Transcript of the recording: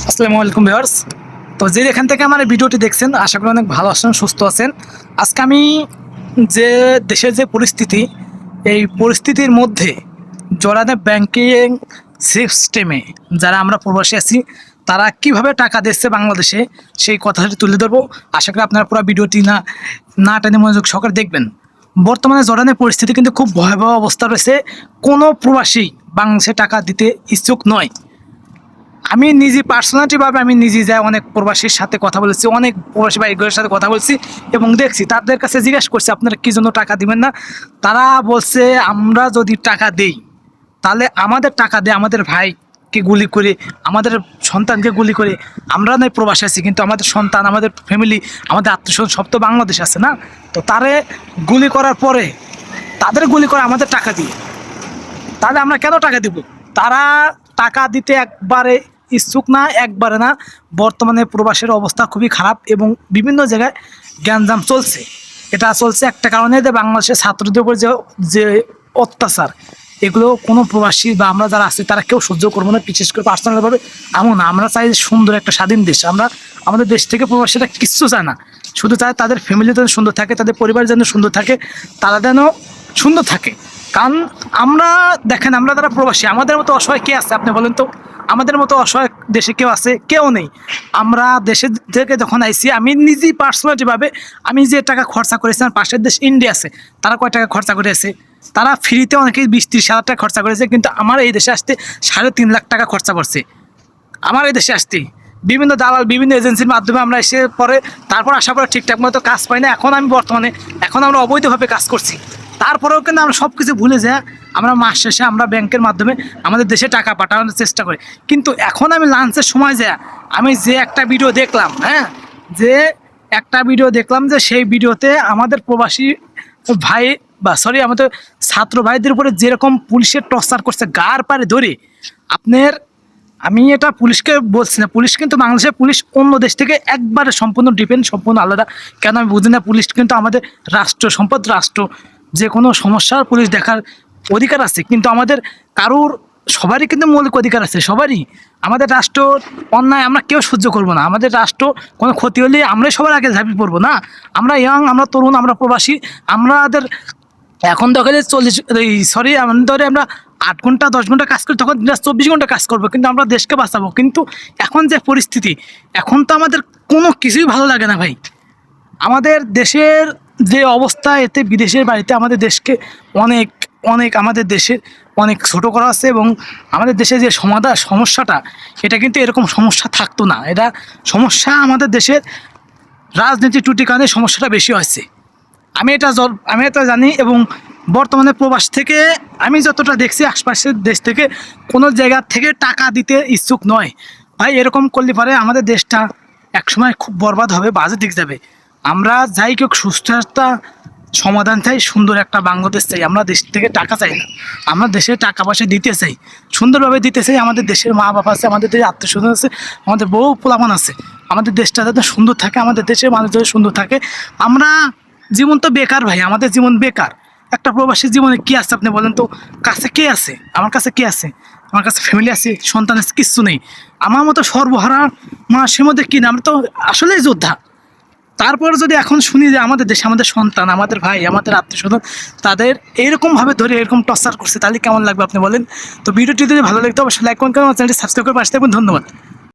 আসসালামু আলাইকুম ভিউয়ার্স। তো যে এখান থেকে আমার ভিডিওটি দেখছেন, আশা করি অনেক ভালো আছেন, সুস্থ আছেন। আজকে আমি যে দেশের যে পরিস্থিতি, এই পরিস্থিতির মধ্যে জড়ানে ব্যাংকিং সিস্টেমে যারা আমরা প্রবাসী আছি, তারা কীভাবে টাকা দিচ্ছে বাংলাদেশে, সেই কথাটি তুলে ধরবো। আশা করি আপনারা পুরো ভিডিওটি না না টেনে মনোযোগ সহকারে দেখবেন। বর্তমানে জর্ডানের পরিস্থিতি কিন্তু খুব ভয়াবহ অবস্থা রয়েছে। কোনো প্রবাসী বাংলাদেশে টাকা দিতে ইচ্ছুক নয়। আমি নিজে পার্সোনালিটিভাবে আমি নিজে যাই, অনেক প্রবাসীর সাথে কথা বলেছি, অনেক প্রবাসী ভাইগুলোর সাথে কথা বলছি এবং দেখছি তাদের কাছে জিজ্ঞেস করছি, আপনারা কী জন্য টাকা দিবেন না? তারা বলছে, আমরা যদি টাকা দেই, তাহলে আমাদের টাকা দেয় আমাদের ভাইকে গুলি করে, আমাদের সন্তানকে গুলি করে আমরা নয় প্রবাসী আছি, কিন্তু আমাদের সন্তান, আমাদের ফ্যামিলি আমাদের আত্মীয় সব তো বাংলাদেশ আছে না? তো তারে গুলি করার পরে তাদের গুলি করে আমাদের টাকা দিয়ে। তাহলে আমরা কেন টাকা দিব? তারা টাকা দিতে একবারে ইচ্ছুক না, একবারে না। বর্তমানে প্রবাসের অবস্থা খুবই খারাপ এবং বিভিন্ন জায়গায় জ্ঞানজাম চলছে। এটা চলছে একটা কারণে যে বাংলাদেশের ছাত্রদের উপর যে যে অত্যাচার, এগুলো কোনো প্রবাসী বা আমরা যারা আছি, তারা কেউ সহ্য করব না। বিশেষ করে পার্সোনালভাবে এমন আমরা চাই সুন্দর একটা স্বাধীন দেশ। আমরা, আমাদের দেশ থেকে প্রবাসীরা কিচ্ছু চায় না। শুধু চায় তাদের ফ্যামিলি যেন সুন্দর থাকে, তাদের পরিবার যেন সুন্দর থাকে, তারা যেন সুন্দর থাকে। কারণ আমরা, দেখেন আমরা যারা প্রবাসী, আমাদের মতো অসহায় কে আছে? আপনি বলেন তো। আমাদের মতো অসহায় দেশে কেউ আছে, কেউ নেই। আমরা দেশে থেকে যখন আইসি আমি নিজেই পার্সোনালিটিভাবে আমি যে টাকা খরচা করেছি, আমার পাশের দেশ ইন্ডিয়া আছে, তারা কয় টাকা খরচা করেছে? তারা ফ্রিতে অনেকেই বিশ ত্রিশ হাজার টাকা খরচা করেছে, কিন্তু আমার এই দেশে আসতে সাড়ে তিন লাখ টাকা খরচা করছে আমার এই দেশে আসতে। বিভিন্ন দালাল, বিভিন্ন এজেন্সির মাধ্যমে আমরা এসে পরে, তারপর আসার পরে ঠিকঠাক মতো কাজ পাই না। এখন আমি বর্তমানে, এখন আমরা অবৈধভাবে কাজ করছি। তারপরেও কিন্তু আমরা সব কিছু ভুলে যাই। আমরা মাস শেষে আমরা ব্যাংকের মাধ্যমে আমাদের দেশে টাকা পাঠানোর চেষ্টা করি। কিন্তু এখন আমি লাঞ্চের সময় যাই। আমি যে একটা ভিডিও দেখলাম হ্যাঁ? যে একটা ভিডিও দেখলাম যে সেই ভিডিওতে আমাদের প্রবাসী ভাই বা সরি আমাদের ছাত্র ভাইদের উপরে যেরকম পুলিশের টর্চার করছে, গার পারে ধরে। আপনার, আমি এটা পুলিশকে বলছি না। পুলিশ কিন্তু বাংলাদেশের পুলিশ অন্য দেশ থেকে একবারে সম্পূর্ণ ডিপেন্ড, সম্পূর্ণ আলাদা। কেন আমি বুঝি না, পুলিশ কিন্তু আমাদের রাষ্ট্র, সম্পদ রাষ্ট্র। যে কোনো সমস্যার পুলিশ দেখার অধিকার আছে। কিন্তু আমাদের কারোর, সবারই কিন্তু মৌলিক অধিকার আছে, সবারই। আমাদের রাষ্ট্র অন্যায় আমরা কেউ সহ্য করব না। আমাদের রাষ্ট্র কোনো ক্ষতি হলে আমরাই সবার আগে ঝাঁপিয়ে পড়ব, না? আমরা ইয়াং আমরা তরুণ, আমরা প্রবাসী, আমাদের এখন দখলে চল্লিশ, এই সরি ধরে আমরা আট ঘণ্টা, দশ ঘণ্টা কাজ করি, তখন চব্বিশ ঘণ্টা কাজ করব, কিন্তু আমরা দেশকে বাঁচাবো। কিন্তু এখন যে পরিস্থিতি, এখন তো আমাদের কোনো কিছুই ভালো লাগে না ভাই। আমাদের দেশের যে অবস্থা, এতে বিদেশের বাড়িতে আমাদের দেশকে অনেক অনেক আমাদের দেশের অনেক ছোট করা আছে এবং আমাদের দেশে যে সমাধান সমস্যাটা, এটা কিন্তু এরকম সমস্যা থাকতো না। এটা সমস্যা আমাদের দেশের রাজনীতি টুটি কারণে সমস্যাটা বেশি হয়েছে। আমি এটা আমি এটা জানি এবং বর্তমানে প্রবাস থেকে আমি যতটা দেখছি, আশপাশের দেশ থেকে কোনো জায়গা থেকে টাকা দিতে ইচ্ছুক নয়। ভাই, এরকম করলে পারে আমাদের দেশটা একসময় খুব বরবাদ হবে, বাজে দিক যাবে। আমরা যাই কেউ সুস্থ একটা সমাধান চাই, সুন্দর একটা বাংলাদেশ চাই, আমরা দেশ থেকে টাকা চাই না। আমরা দেশে টাকা পয়সা দিতে চাই, সুন্দরভাবে দিতে চাই, আমাদের দেশের মা বাবা আছে, আমাদের দেশের আত্মীয়স্বজন আছে, আমাদের বহু পোলাপান আছে। আমাদের দেশটা যাতে সুন্দর থাকে, আমাদের দেশের মানুষ যাতে সুন্দর থাকে। আমরা জীবন তো বেকার ভাই, আমাদের জীবন বেকার। একটা প্রবাসী জীবনে কি আছে আপনি বলেন তো? কাছে কে আছে? আমার কাছে কে আছে? আমার কাছে ফ্যামিলি আছে, সন্তান আছে, কিচ্ছু নেই। আমার মতো সর্বহারা মাসের মধ্যে কি না? আমরা তো আসলেই যোদ্ধা। তারপর যদি এখন শুনি যে আমাদের দেশে আমাদের সন্তান, আমাদের ভাই, আমাদের আত্মীয় স্বজন তাদের এইরকমভাবে ধরে এরকম টর্চার করছে, তাহলে কেমন লাগবে আপনি বলেন? তো ভিডিওটি যদি ভালো লাগতো অবশ্যই লাইক করুন আমার চ্যানেলটি সাবস্ক্রাইব করে পাশে থাকবেন। ধন্যবাদ।